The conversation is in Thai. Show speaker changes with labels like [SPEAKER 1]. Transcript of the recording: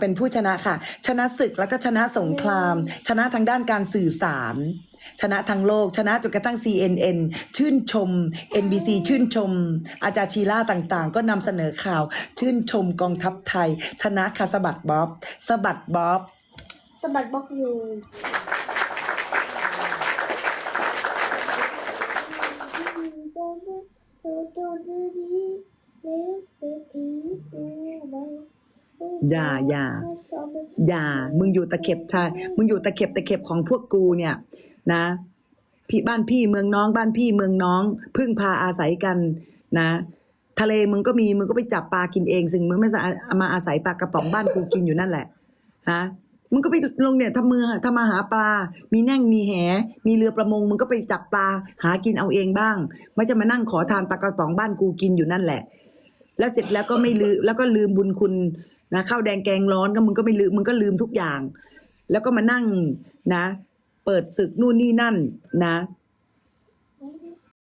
[SPEAKER 1] เป็นผู้ชนะค่ะ ชนะศึกแล้วก็ชนะสงคราม ชนะทางด้านการสื่อสาร ชนะทางโลก ชนะจนกระทั่ง CNN ชื่นชม NBC ชื่นชม อาจารย์ชีล่าต่างๆ ก็นำเสนอข่าว ชื่นชมกองทัพไทย ชนะคาสบัดบ๊อบสบัดบ๊อบ
[SPEAKER 2] สบัดบล็อกเลย
[SPEAKER 1] อย่าอย่าอย่า มึงอยู่ตะเข็บชายมึงอยู่ตะเข็บตะเข็บของพวกกูเนี่ย นะ พี่บ้านพี่เมืองน้องบ้านพี่เมืองน้อง พึ่งพาอาศัยกันนะ ทะเลมึงก็มีมึงก็ไปจับปลากินเองซึ่งมึงไม่สามาอาศัยปลากระป๋องบ้านกูกินอยู่นั่นแหละฮะมึงก็ไปลงเนี่ยทำมือทำมาหาปลา มีแน่งมีแห มีเรือประมงมึงก็ไปจับปลาหากินเอาเองบ้าง ไม่จะมานั่งขอทานปลากระป๋องบ้านกูกินอยู่นั่นแหละ แล้วเสร็จแล้วก็ไม่ลืมแล้วก็ลืมบุญคุณ นะข้าวแดงแกงร้อนก็มึงก็ไม่ลืมมึงก็ลืมทุกอย่าง แล้วก็มานั่งนะ เปิดศึกนู่นนี่นั่นนะ